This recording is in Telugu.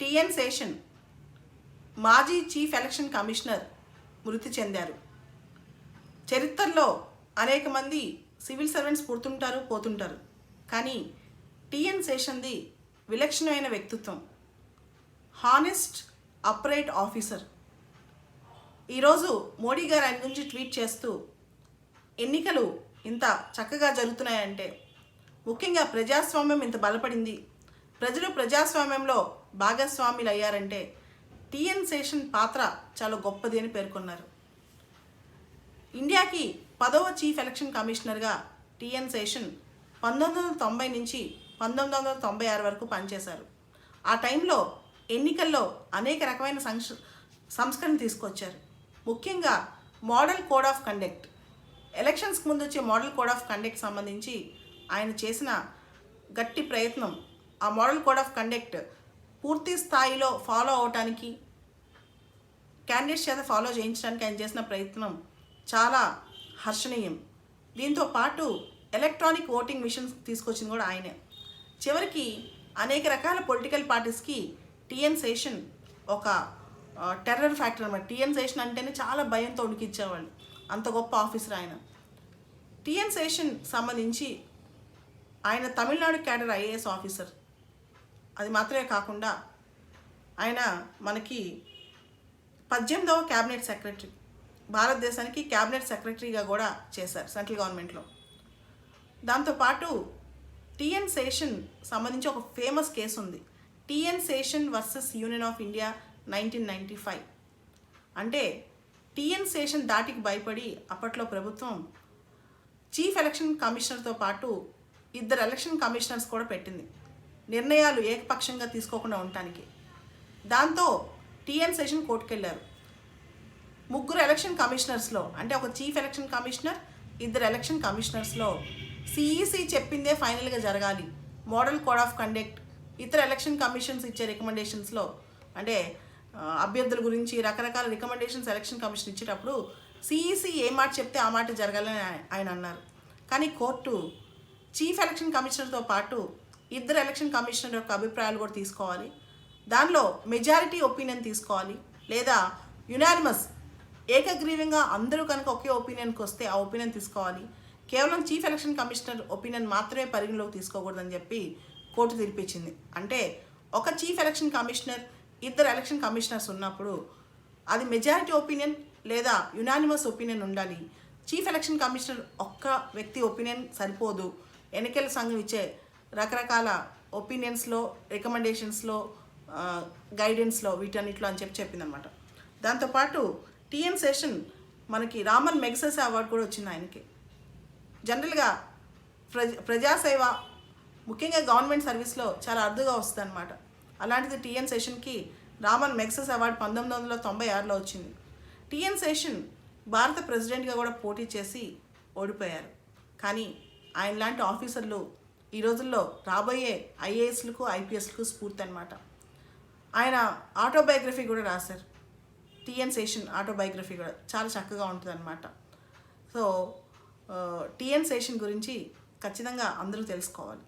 టిఎన్ శేషన్ మాజీ చీఫ్ ఎలక్షన్ కమిషనర్ మృతి చెందారు. చరిత్రలో అనేక మంది సివిల్ సర్వెంట్స్ పుడుతుంటారు పోతుంటారు. కానీ టిఎన్ శేషన్ది విలక్షణమైన వ్యక్తిత్వం. Honest upright officer. ఈరోజు మోడీ గారు ఆయన గురించి ట్వీట్ చేస్తూ ఎన్నికలు ఇంత చక్కగా జరుగుతున్నాయంటే ముఖ్యంగా ప్రజాస్వామ్యం ఇంత బలపడింది. ప్రజలు ప్రజాస్వామ్యంలో భాగస్వాములు అయ్యారంటే టిఎన్ శేషన్ పాత్ర చాలా గొప్పది అని పేర్కొన్నారు. ఇండియాకి పదవ చీఫ్ ఎలక్షన్ కమిషనర్గా టిఎన్ శేషన్ పంతొమ్మిది వందల తొంభై నుంచి పంతొమ్మిది వందల తొంభై ఆరు వరకు పనిచేశారు. ఆ టైంలో ఎన్నికల్లో అనేక రకమైన సంక్ష సంస్కరణ తీసుకొచ్చారు. ముఖ్యంగా మోడల్ కోడ్ ఆఫ్ కండక్ట్. ఎలక్షన్స్కి ముందు వచ్చే మోడల్ కోడ్ ఆఫ్ కండక్ట్ సంబంధించి ఆయన చేసిన గట్టి ప్రయత్నం ఆ మోడల్ కోడ్ ఆఫ్ కండక్ట్ పూర్తి స్థాయిలో ఫాలో అవటానికి క్యాండిడేట్స్ చేత ఫాలో చేయించడానికి ఆయన చేసిన ప్రయత్నం చాలా హర్షణీయం. దీంతో పాటు ఎలక్ట్రానిక్ ఓటింగ్ మిషన్స్ తీసుకొచ్చింది కూడా ఆయనే. చివరికి అనేక రకాల పొలిటికల్ పార్టీస్కి టిఎన్ సేషన్ ఒక టెర్రర్ ఫ్యాక్టర్ అనమాట టిఎన్ సేషన్ అంటేనే చాలా భయంతో ఉడికిచ్చేవాళ్ళు అంత గొప్ప ఆఫీసర్ ఆయన. టిఎన్ సేషన్ సంబంధించి ఆయన తమిళనాడు క్యాడర్ ఐఏఎస్ ఆఫీసర్ అది మాత్రమే కాకుండా ఆయన మనకి పద్దెనిమిదవ క్యాబినెట్ సెక్రటరీ భారతదేశానికి క్యాబినెట్ సెక్రటరీగా కూడా చేశారు సెంట్రల్ గవర్నమెంట్లో. దాంతోపాటు టిఎన్ సేషన్ సంబంధించి ఒక ఫేమస్ కేసు ఉంది. TN Seshan versus union of India nineteen ninety five. అంటే టిఎన్ సేషన్ దాటికి భయపడి అప్పట్లో ప్రభుత్వం చీఫ్ ఎలక్షన్ కమిషనర్తో పాటు ఇద్దరు ఎలక్షన్ కమిషనర్స్ కూడా పెట్టింది. నిర్ణయాలు ఏకపక్షంగా తీసుకోకుండా ఉండటానికి. దాంతో టీఎన్ సెషన్ కోర్టుకెళ్ళారు ముగ్గురు ఎలక్షన్ కమిషనర్స్లో అంటే ఒక చీఫ్ ఎలక్షన్ కమిషనర్ ఇద్దరు ఎలక్షన్ కమిషనర్స్లో సిఈసి చెప్పిందే ఫైనల్గా జరగాలి. Model code of conduct. ఇతర ఎలక్షన్ కమిషన్స్ ఇచ్చే రికమెండేషన్స్లో అంటే అభ్యర్థుల గురించి రకరకాల రికమెండేషన్స్ ఎలక్షన్ కమిషన్ ఇచ్చేటప్పుడు సిఈసి ఏ మాట చెప్తే ఆ మాట జరగాలని ఆయన అన్నారు. కానీ కోర్టు చీఫ్ ఎలక్షన్ కమిషనర్తో పాటు ఇద్దరు ఎలక్షన్ కమిషనర్ యొక్క అభిప్రాయాలు కూడా తీసుకోవాలి. దానిలో మెజారిటీ ఒపీనియన్ తీసుకోవాలి. లేదా యునానిమస్ ఏకగ్రీవంగా అందరూ కనుక ఒకే ఒపీనియన్కి వస్తే ఆ ఒపీనియన్ తీసుకోవాలి. కేవలం చీఫ్ ఎలక్షన్ కమిషనర్ ఒపీనియన్ మాత్రమే పరిగణలోకి తీసుకోకూడదని చెప్పి కోర్టు తీర్పిచ్చింది. అంటే ఒక చీఫ్ ఎలక్షన్ కమిషనర్ ఇద్దరు ఎలక్షన్ కమిషనర్స్ ఉన్నప్పుడు అది మెజారిటీ ఒపీనియన్ లేదా యునానిమస్ ఒపీనియన్ ఉండాలి. చీఫ్ ఎలక్షన్ కమిషనర్ ఒక్క వ్యక్తి ఒపీనియన్ సరిపోదు. ఎన్నికల సంఘం ఇచ్చే రకరకాల ఒపీనియన్స్లో రికమెండేషన్స్లో గైడెన్స్లో వీటన్నిటిలో అని చెప్పి చెప్పిందనమాట దాంతోపాటు టీఎన్ సెషన్ మనకి రామన్ మెగ్సెస్ అవార్డు కూడా వచ్చింది ఆయనకి. జనరల్గా ప్రజ ప్రజాసేవ ముఖ్యంగా గవర్నమెంట్ సర్వీస్లో చాలా అరుదుగా వస్తుంది అనమాట అలాంటిది టీఎన్ సెషన్కి రామన్ మెగ్సెస్ అవార్డు పంతొమ్మిది వందల తొంభై ఆరులో వచ్చింది. టిఎన్ సెషన్ భారత ప్రెసిడెంట్గా కూడా పోటీ చేసి ఓడిపోయారు. కానీ ఆయన లాంటి ఆఫీసర్లు ఈ రోజుల్లో రాబోయే ఐఏఎస్లకు ఐపీఎస్లకు స్ఫూర్తి అనమాట ఆయన ఆటోబయోగ్రఫీ కూడా రాశారు. టిఎన్ శేషన్ ఆటోబయోగ్రఫీ కూడా చాలా చక్కగా ఉంటుంది అనమాట సో టిఎన్ శేషన్ గురించి ఖచ్చితంగా అందరూ తెలుసుకోవాలి.